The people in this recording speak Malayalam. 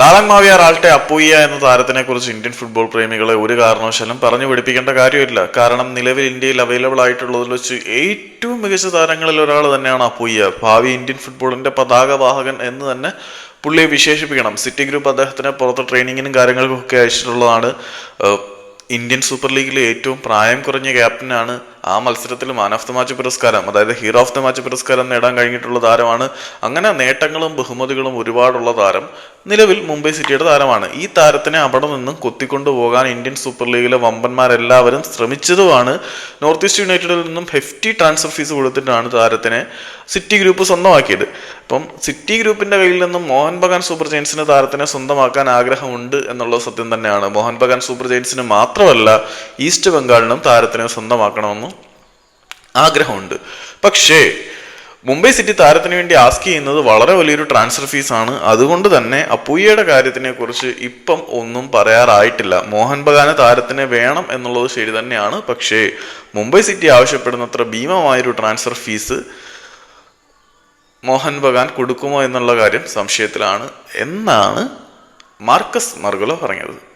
ലാലങ് മാവിയ റാൾട്ടെ അപ്പൂയ്യ എന്ന താരത്തിനെ കുറിച്ച് ഇന്ത്യൻ ഫുട്ബോൾ പ്രേമികളെ ഒരു കാരണവശാലും പറഞ്ഞു പഠിപ്പിക്കേണ്ട കാര്യമില്ല. കാരണം നിലവിൽ ഇന്ത്യയിൽ അവൈലബിൾ ആയിട്ടുള്ളതിൽ വെച്ച് ഏറ്റവും മികച്ച താരങ്ങളിൽ ഒരാൾ തന്നെയാണ് അപ്പൂയ്യ. ഭാവി ഇന്ത്യൻ ഫുട്ബോളിന്റെ പതാകവാഹകൻ എന്ന് തന്നെ പുള്ളിയെ വിശേഷിപ്പിക്കണം. സിറ്റി ഗ്രൂപ്പ് അദ്ദേഹത്തിന് പുറത്ത് ട്രെയിനിങ്ങിനും കാര്യങ്ങൾക്കും ഒക്കെ അയച്ചിട്ടുള്ളതാണ്. ഇന്ത്യൻ സൂപ്പർ ലീഗിലെ ഏറ്റവും പ്രായം കുറഞ്ഞ ക്യാപ്റ്റനാണ് ആ മത്സരത്തിൽ മാൻ ഓഫ് ദ മാച്ച് പുരസ്കാരം അതായത് ഹീറോ ഓഫ് ദ മാച്ച് പുരസ്കാരം നേടാൻ കഴിഞ്ഞിട്ടുള്ള താരമാണ്. അങ്ങനെ നേട്ടങ്ങളും ബഹുമതികളും ഒരുപാടുള്ള താരം നിലവിൽ മുംബൈ സിറ്റിയുടെ താരമാണ്. ഈ താരത്തിനെ അവിടെ നിന്നും കൊത്തിക്കൊണ്ടു പോകാൻ ഇന്ത്യൻ സൂപ്പർ ലീഗിലെ വമ്പന്മാരെല്ലാവരും ശ്രമിച്ചതുമാണ്. നോർത്ത് ഈസ്റ്റ് യുണൈറ്റഡിൽ നിന്നും ഹെഫ്റ്റി ട്രാൻസ്ഫർ ഫീസ് കൊടുത്തിട്ടാണ് താരത്തിനെ സിറ്റി ഗ്രൂപ്പ് സ്വന്തമാക്കിയത്. അപ്പം സിറ്റി ഗ്രൂപ്പിന്റെ കയ്യിൽ നിന്നും മോഹൻ ബഗാൻ സൂപ്പർ ജയൻസിന് താരത്തിനെ സ്വന്തമാക്കാൻ ആഗ്രഹമുണ്ട് എന്നുള്ളത് സത്യം തന്നെയാണ്. മോഹൻ ബഗാൻ സൂപ്പർ ജയൻസിന് മാത്രമല്ല ഈസ്റ്റ് ബംഗാളിനും താരത്തിനെ സ്വന്തമാക്കണമെന്നും ആഗ്രഹമുണ്ട്. പക്ഷേ മുംബൈ സിറ്റി താരത്തിന് വേണ്ടി ആസ്ക് ചെയ്യുന്നത് വളരെ വലിയൊരു ട്രാൻസ്ഫർ ഫീസ് ആണ് അതുകൊണ്ട് തന്നെ അപ്പൂയ്യയുടെ കാര്യത്തിനെ കുറിച്ച് ഇപ്പം ഒന്നും പറയാറായിട്ടില്ല. മോഹൻ ബഗാന താരത്തിന് വേണം എന്നുള്ളത് ശരി തന്നെയാണ്. പക്ഷേ മുംബൈ സിറ്റി ആവശ്യപ്പെടുന്നത്ര ഭീമമായൊരു ട്രാൻസ്ഫർ ഫീസ് മോഹൻ ബഗാൻ കൊടുക്കുമോ എന്നുള്ള കാര്യം സംശയത്തിലാണ്. എന്നാണ് മാർക്കസ് മർഗുല പറഞ്ഞത്.